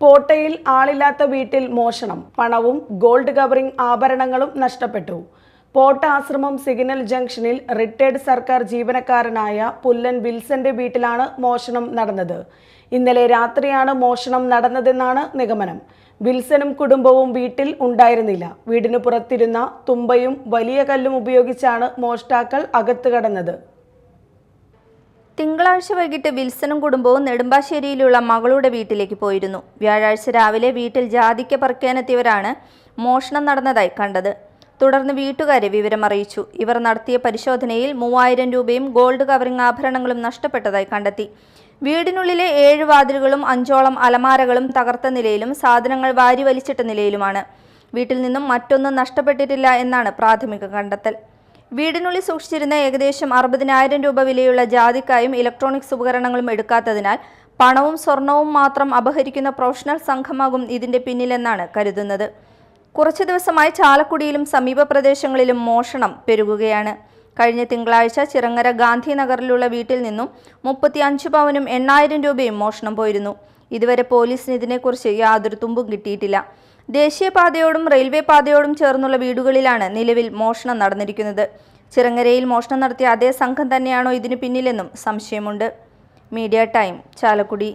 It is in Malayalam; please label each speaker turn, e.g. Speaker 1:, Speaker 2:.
Speaker 1: പോട്ടയിൽ ആളില്ലാത്ത വീട്ടിൽ മോഷണം പണവും ഗോൾഡ് കവറിംഗ് ആഭരണങ്ങളും നഷ്ടപ്പെട്ടു. പോട്ട ആശ്രമം സിഗ്നൽ ജംഗ്ഷനിൽ റിട്ടയർഡ് സർക്കാർ ജീവനക്കാരനായ പുല്ലൻ വിൽസന്റെ വീട്ടിലാണ് മോഷണം നടന്നത്. ഇന്നലെ രാത്രിയാണ് മോഷണം നടന്നതെന്നാണ് നിഗമനം. വിൽസനും കുടുംബവും വീട്ടിൽ ഉണ്ടായിരുന്നില്ല. വീടിനു പുറത്തിരുന്ന തുമ്പയും വലിയ കല്ലും ഉപയോഗിച്ചാണ് മോഷ്ടാക്കൾ അകത്ത് കടന്നത്.
Speaker 2: തിങ്കളാഴ്ച വൈകിട്ട് വിൽസനും കുടുംബവും നെടുമ്പാശ്ശേരിയിലുള്ള മകളുടെ വീട്ടിലേക്ക് പോയിരുന്നു. വ്യാഴാഴ്ച രാവിലെ വീട്ടിൽ ജാതിക്ക പറിക്കാനെത്തിയവരാണ് മോഷണം നടന്നതായി കണ്ടത്. തുടർന്ന് വീട്ടുകാരെ വിവരം അറിയിച്ചു. ഇവർ നടത്തിയ പരിശോധനയിൽ മൂവായിരം രൂപയും ഗോൾഡ് കവറിംഗ് ആഭരണങ്ങളും നഷ്ടപ്പെട്ടതായി കണ്ടെത്തി. വീടിനുള്ളിലെ ഏഴ് വാതിലുകളും അഞ്ചോളം അലമാരകളും തകർത്ത നിലയിലും സാധനങ്ങൾ വാരി വലിച്ചിട്ട നിലയിലുമാണ്. വീട്ടിൽ നിന്നും മറ്റൊന്നും നഷ്ടപ്പെട്ടിട്ടില്ല എന്നാണ് പ്രാഥമിക കണ്ടെത്തൽ. വീടിനുള്ളിൽ സൂക്ഷിച്ചിരുന്ന ഏകദേശം അറുപതിനായിരം രൂപ വിലയുള്ള ജാതിക്കായും ഇലക്ട്രോണിക്സ് ഉപകരണങ്ങളും എടുക്കാത്തതിനാൽ പണവും സ്വർണവും മാത്രം അപഹരിക്കുന്ന പ്രൊഫഷണൽ സംഘമാകും ഇതിന്റെ പിന്നിലെന്നാണ് കരുതുന്നത്. കുറച്ചു ദിവസമായി ചാലക്കുടിയിലും സമീപ പ്രദേശങ്ങളിലും മോഷണം പെരുകുകയാണ്. കഴിഞ്ഞ തിങ്കളാഴ്ച ചിറങ്ങര ഗാന്ധിനഗറിലുള്ള വീട്ടിൽ നിന്നും മുപ്പത്തി അഞ്ച് പവനും എണ്ണായിരം രൂപയും മോഷണം പോയിരുന്നു. ഇതുവരെ പോലീസിന് ഇതിനെക്കുറിച്ച് യാതൊരു തുമ്പും കിട്ടിയിട്ടില്ല. ദേശീയപാതയോടും റെയിൽവേ പാതയോടും ചേർന്നുള്ള വീടുകളിലാണ് നിലവിൽ മോഷണം നടന്നിരിക്കുന്നത്. ചിറങ്ങരയിൽ മോഷണം നടത്തിയ അതേ സംഘം തന്നെയാണോ ഇതിനു പിന്നിലെന്നും സംശയമുണ്ട്. Media time Chalakudy.